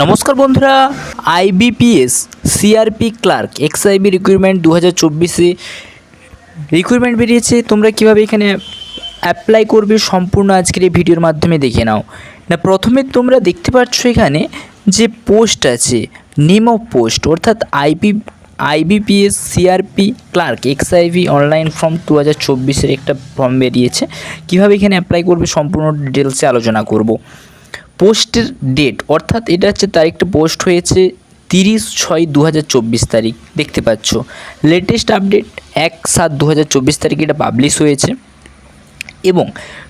নমস্কার বন্ধুরা IBPS CRP clerk XIV recruitment দু হাজার চব্বিশে। রিক্রুটমেন্ট বেরিয়েছে, তোমরা কীভাবে এখানে অ্যাপ্লাই করবে সম্পূর্ণ আজকের এই ভিডিওর মাধ্যমে দেখে নাও। না, প্রথমে তোমরা দেখতে পাচ্ছ এখানে যে পোস্ট আছে নেম অফ পোস্ট অর্থাৎ IP IBPS CRP clerk XIV online form দু হাজার চব্বিশের একটা ফর্ম বেরিয়েছে। কীভাবে এখানে অ্যাপ্লাই করবে সম্পূর্ণ ডিটেলসে আলোচনা করব। পোস্টের ডেট, অর্থাৎ এটা হচ্ছে তারিখটা পোস্ট হয়েছে তিরিশ ছয় দু তারিখ, দেখতে পাচ্ছ। লেটেস্ট আপডেট এক সাত দু তারিখে এটা পাবলিশ হয়েছে। এবং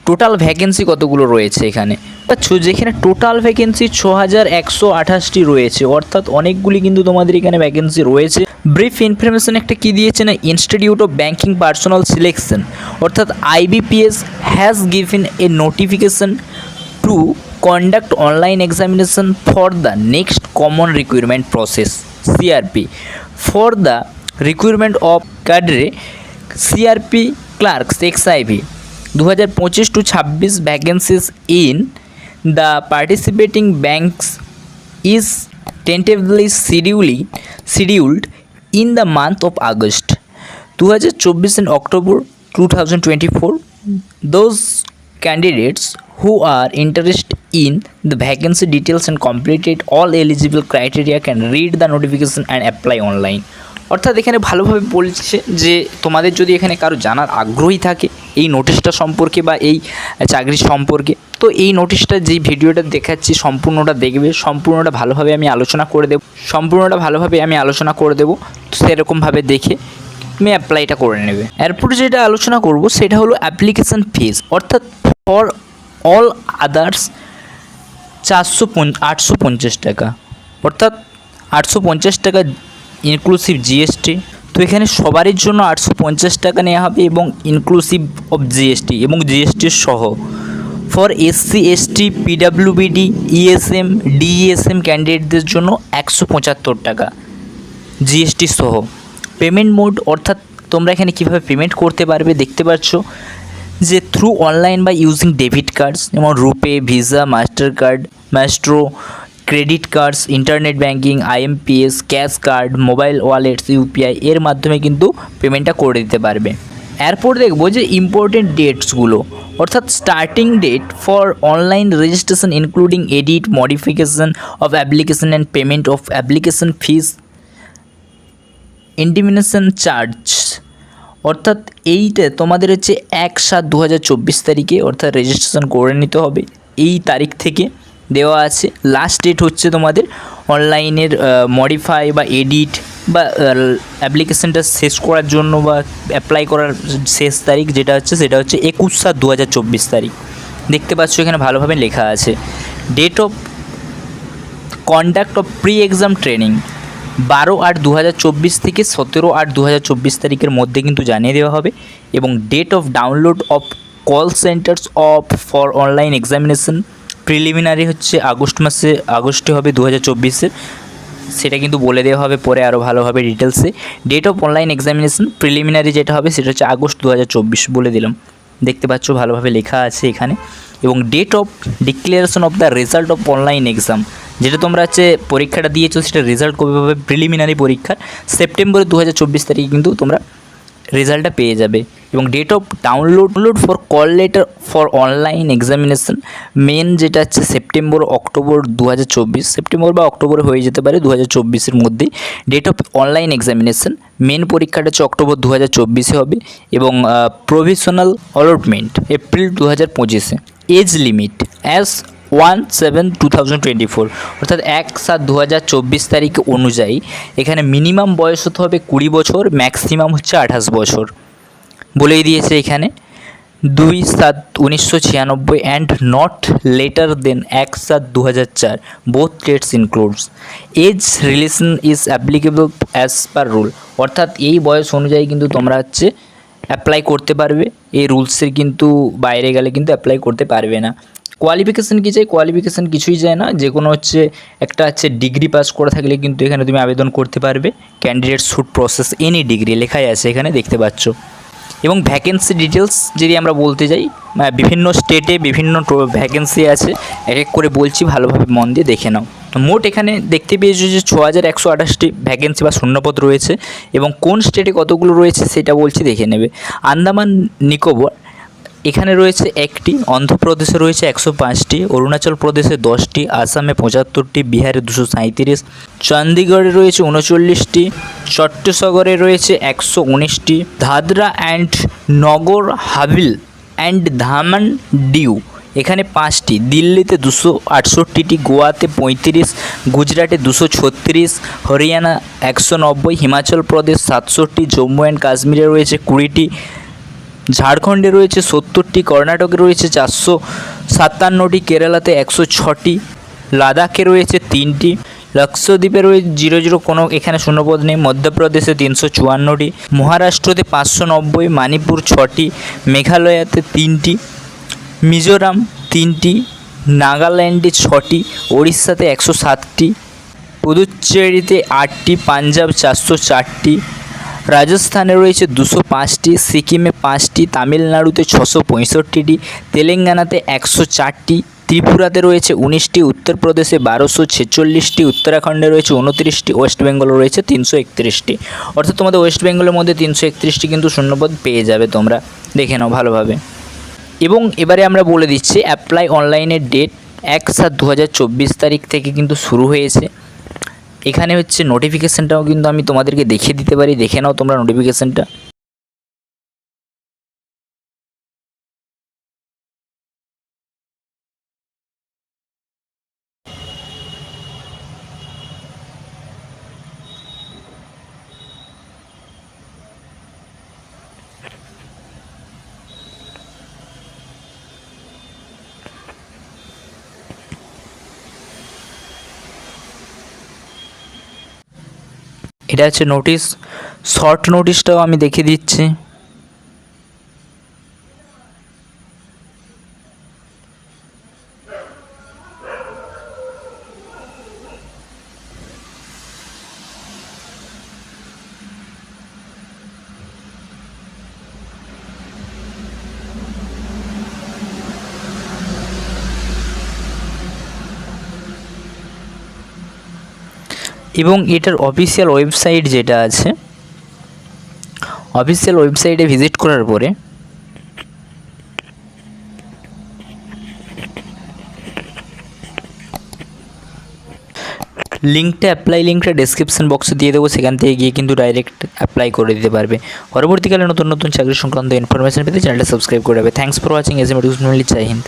টোটাল ভ্যাকেন্সি কতগুলো রয়েছে এখানে? পাচ্ছ, যেখানে টোটাল ভ্যাকেন্সি ছ হাজার একশো আঠাশটি রয়েছে, অর্থাৎ অনেকগুলি কিন্তু তোমাদের এখানে ভ্যাকেন্সি রয়েছে। ব্রিফ ইনফরমেশন একটা কি দিয়েছে না? Institute of banking personnel selection অর্থাৎ IBPS has given a notification to conduct online examination for the next common requirement process crp for the requirement of cadre crp clerks xiv 2025 to 26 vacancies in the participating banks is tentatively scheduled scheduled in the month of august 2024 and october 2024 those candidates who are interested in the vacancy details and completed all eligible criteria can read the notification and apply online. অর্থাৎ এখানে ভালোভাবে বলছে যে তোমাদের যদি এখানে কারও জানার আগ্রহী থাকে এই নোটিশটা সম্পর্কে বা এই চাকরি সম্পর্কে, তো এই নোটিশটা যেই ভিডিওটা দেখাচ্ছি সম্পূর্ণটা দেখবে, সম্পূর্ণটা ভালোভাবে আমি আলোচনা করে দেবো, সম্পূর্ণটা ভালোভাবে আমি আলোচনা করে দেবো, সেরকমভাবে দেখে তুমি অ্যাপ্লাইটা করে নেবে। এরপরে যেটা আলোচনা করব সেটা হলো অ্যাপ্লিকেশন ফিস অর্থাৎ ফর অল আদার্স চারশো আটশো পঞ্চাশ টাকা। অর্থাৎ আটশো পঞ্চাশ টাকা ইনক্লুসিভ জিএসটি তো এখানে সবারই জন্য আটশো পঞ্চাশ টাকা নেওয়া হবে এবং ইনক্লুসিভ অফ জিএসটি এবং জিএসটির সহ। For SC ST PWBD ESM DESM ক্যান্ডিডেটদের জন্য একশো পঁচাত্তর টাকা জিএসটি সহ। পেমেন্ট মোড অর্থাৎ তোমরা এখানে কীভাবে পেমেন্ট করতে পারবে দেখতে পাচ্ছ। যে থ্রু অনলাইন বা ইউজিং ডেবিট কার্ডস যেমন RuPay Visa Mastercard Maestro credit cards internet banking IMPS cash card mobile wallets UPI এর মাধ্যমে কিন্তু পেমেন্টটা করে দিতে পারবে। এরপর দেখব যে ইম্পর্টেন্ট ডেটসগুলো অর্থাৎ starting date for online registration including edit modification of application and payment of application fees intimation charge অর্থাৎ এইটা তোমাদের হচ্ছে এক সাত দু তারিখে অর্থাৎ রেজিস্ট্রেশন করে নিতে হবে। এই তারিখ থেকে দেওয়া আছে। লাস্ট ডেট হচ্ছে তোমাদের অনলাইনের মডিফাই বা এডিট বা অ্যাপ্লিকেশনটা শেষ করার জন্য বা অ্যাপ্লাই করার শেষ তারিখ যেটা হচ্ছে সেটা হচ্ছে একুশ সাত দু তারিখ। দেখতে পাচ্ছ এখানে ভালোভাবে লেখা আছে। Date of conduct of pre exam training বারো আট দু থেকে সতেরো আট দু তারিখের মধ্যে কিন্তু জানিয়ে দেওয়া হবে এবং date of download of call centres of for online examination preliminary হচ্ছে আগস্ট মাসে, আগস্টে হবে দু হাজার সেটা কিন্তু বলে দেওয়া হবে, পরে আরও ভালোভাবে ডিটেলসে date of online examination preliminary যেটা হবে সেটা হচ্ছে আগস্ট দু হাজার চব্বিশ বলে দিলাম। দেখতে পাচ্ছ ভালোভাবে লেখা আছে এখানে। এবং date of declaration of the result of online exam যেটা তোমরা হচ্ছে পরীক্ষাটা দিয়েছ, সেটা রেজাল্ট কবে পাবে? প্রিলিমিনারি পরীক্ষার সেপ্টেম্বর দু হাজার চব্বিশ তারিখে কিন্তু তোমরা রেজাল্টটা পেয়ে যাবে। এবং date of download for call letter for online examination main যেটা হচ্ছে সেপ্টেম্বর অক্টোবর দু হাজার চব্বিশ। সেপ্টেম্বর বা অক্টোবরে হয়ে যেতে পারে দু হাজার মধ্যেই। Date of online examination main পরীক্ষাটা হচ্ছে অক্টোবর দু হাজার হবে এবং প্রভিশনাল অলটমেন্ট এপ্রিল দু হাজার age limit as one seven two thousand twenty four অর্থাৎ এক সাত দু হাজার চব্বিশ তারিখ অনুযায়ী এখানে মিনিমাম বয়স হতে হবে কুড়ি বছর ম্যাক্সিমাম হচ্ছে আঠাশ বছর। বলেই দিয়েছে এখানে, দুই সাত উনিশশো ছিয়ানব্বই অ্যান্ড নট লেটার দেন এক সাত দু হাজার চার both dates includes age relation is applicable as per rule অর্থাৎ এই বয়স অনুযায়ী কিন্তু তোমরা হচ্ছে অ্যাপ্লাই করতে পারবে, এই রুলসের কিন্তু বাইরে গেলে কিন্তু অ্যাপ্লাই করতে পারবে না। কোয়ালিফিকেশান কী চাই? কোয়ালিফিকেশান কিছুই চায় না। যে কোনো হচ্ছে একটা হচ্ছে ডিগ্রি পাস করে থাকলে কিন্তু এখানে তুমি আবেদন করতে পারবে। Candidate should possess any degree লেখাই আছে এখানে, দেখতে পাচ্ছ। এবং ভ্যাকেন্সি ডিটেলস যদি আমরা বলতে যাই বিভিন্ন স্টেটে বিভিন্ন ভ্যাকেন্সি আছে। এক এক করে বলছি, ভালোভাবে মন দিয়ে দেখে নাও। মোট এখানে দেখতে পেয়েছ যে ছ হাজার একশো আঠাশটি ভ্যাকেন্সি বা শূন্যপদ রয়েছে এবং কোন স্টেটে কতগুলো রয়েছে সেটা বলছি, দেখে নেবে। আন্দামান, নিকোবর এখানে রয়েছে একটি, অন্ধ্রপ্রদেশে রয়েছে একশো পাঁচটি, অরুণাচল প্রদেশে দশটি, আসামে পঁচাত্তরটি, বিহারে দুশো সাঁইত্রিশ চণ্ডীগড়ে রয়েছে উনচল্লিশটি, চট্টসগরে রয়েছে একশো উনিশটি, দাদরা অ্যান্ড নগর হাবিল অ্যান্ড ধামান ডিউ এখানে পাঁচটি, দিল্লিতে দুশো আটষট্টিটি, গোয়াতে পঁয়ত্রিশ, গুজরাটে দুশো ছত্রিশ, হরিয়ানা একশো নব্বই, হিমাচল প্রদেশ সাতষট্টি, জম্মু অ্যান্ড কাশ্মীরে রয়েছে কুড়িটি ঝাড়খণ্ডে রয়েছে সত্তরটি, কর্ণাটকে রয়েছে চারশো সাতান্নটি, কেরালাতে একশো ছটি, লাদাখে রয়েছে তিনটি, লক্ষদ্বীপে রয়েছে জিরো জিরো কোনো, এখানে শূন্যপদ নেই, মধ্যপ্রদেশে তিনশো চুয়ান্নটি, মহারাষ্ট্রতে পাঁচশো নব্বই মণিপুর ছটি, মেঘালয়াতে তিনটি, মিজোরাম তিনটি, নাগাল্যান্ডে ছটি, ওড়িশাতে একশো সাতটি পুদুচ্চেরিতে আটটি, পাঞ্জাব চারশো চারটি রাজস্থানে রয়েছে দুশো পাঁচটি, সিকিমে পাঁচটি, তামিলনাড়ুতে ছশো পঁয়ষট্টিটি, তেলেঙ্গানাতে একশো চারটি, ত্রিপুরাতে রয়েছে উনিশটি, উত্তরপ্রদেশে বারোশো ছেচল্লিশটি, উত্তরাখণ্ডে রয়েছে উনত্রিশটি, ওয়েস্ট বেঙ্গলে রয়েছে তিনশো একত্রিশটি। অর্থাৎ তোমাদের ওয়েস্ট বেঙ্গলের মধ্যে তিনশো একত্রিশটি কিন্তু শূন্যপদ পেয়ে যাবে তোমরা। দেখে নাও ভালোভাবে। এবং এবারে আমরা বলে দিচ্ছি, অ্যাপ্লাই অনলাইনের ডেট, এক সাত দু তারিখ থেকে কিন্তু শুরু হয়েছে। এখানে হচ্ছে নোটিফিকেশানটাও কিন্তু আমি তোমাদেরকে দেখিয়ে দিতে পারি। দেখে নাও তোমরা নোটিফিকেশানটা এটা হচ্ছে নোটিশ শর্ট নোটিশটাও আমি দেখিয়ে দিচ্ছি। এবং এটার অফিসিয়াল ওয়েবসাইট যেটা আছে অফিসিয়াল ওয়েবসাইটে ভিজিট করার পরে লিঙ্কটা অ্যাপ্লাই লিঙ্কটা ডেসক্রিপশন বক্সে দিয়ে দেবো, সেখান থেকে গিয়ে কিন্তু ডাইরেক্ট অ্যাপ্লাই করে দিতে পারবে। পরবর্তীকালে নতুন নতুন চাকরি সংক্রান্ত ইনফরমেশন পেতে চ্যানেলটা সাবস্ক্রাইব করে দেবে thanks for watching S M Jai Hind